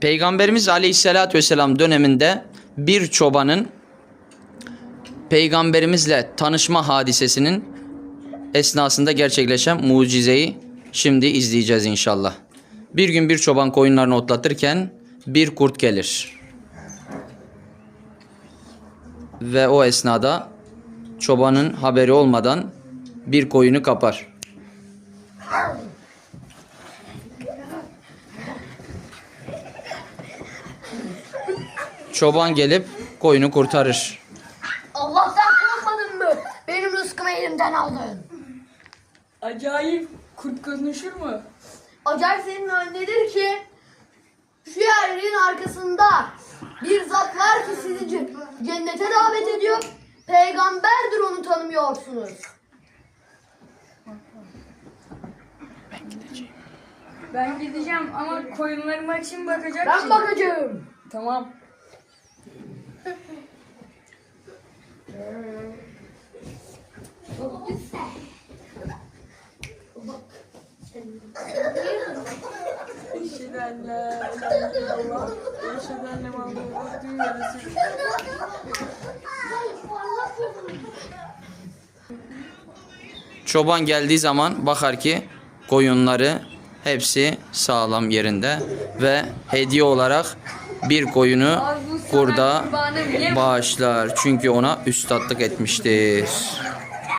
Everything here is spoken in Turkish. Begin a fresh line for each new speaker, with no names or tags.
Peygamberimiz Aleyhisselatü Vesselam döneminde bir çobanın peygamberimizle tanışma hadisesinin esnasında gerçekleşen mucizeyi şimdi izleyeceğiz inşallah. Bir gün bir çoban koyunlarını otlatırken bir kurt gelir. Ve o esnada çobanın haberi olmadan bir koyunu kapar. Çoban gelip koyunu kurtarır.
Allah'tan korkmadın mı? Benim rızkımı elimden aldın.
Acayip kurt konuşur mu?
Acayip senin nedir ki şu yerin arkasında bir zat var ki sizi ce- cennete davet ediyor. Peygamberdir onu tanımıyorsunuz.
Ben gideceğim ama koyunlarıma kim bakacak
Ben
ki?
bakacağım.
Tamam.
Çoban geldiği zaman bakar ki koyunları hepsi sağlam yerinde ve hediye olarak bir koyunu kurda bağışlar. Çünkü ona üstatlık etmiştir.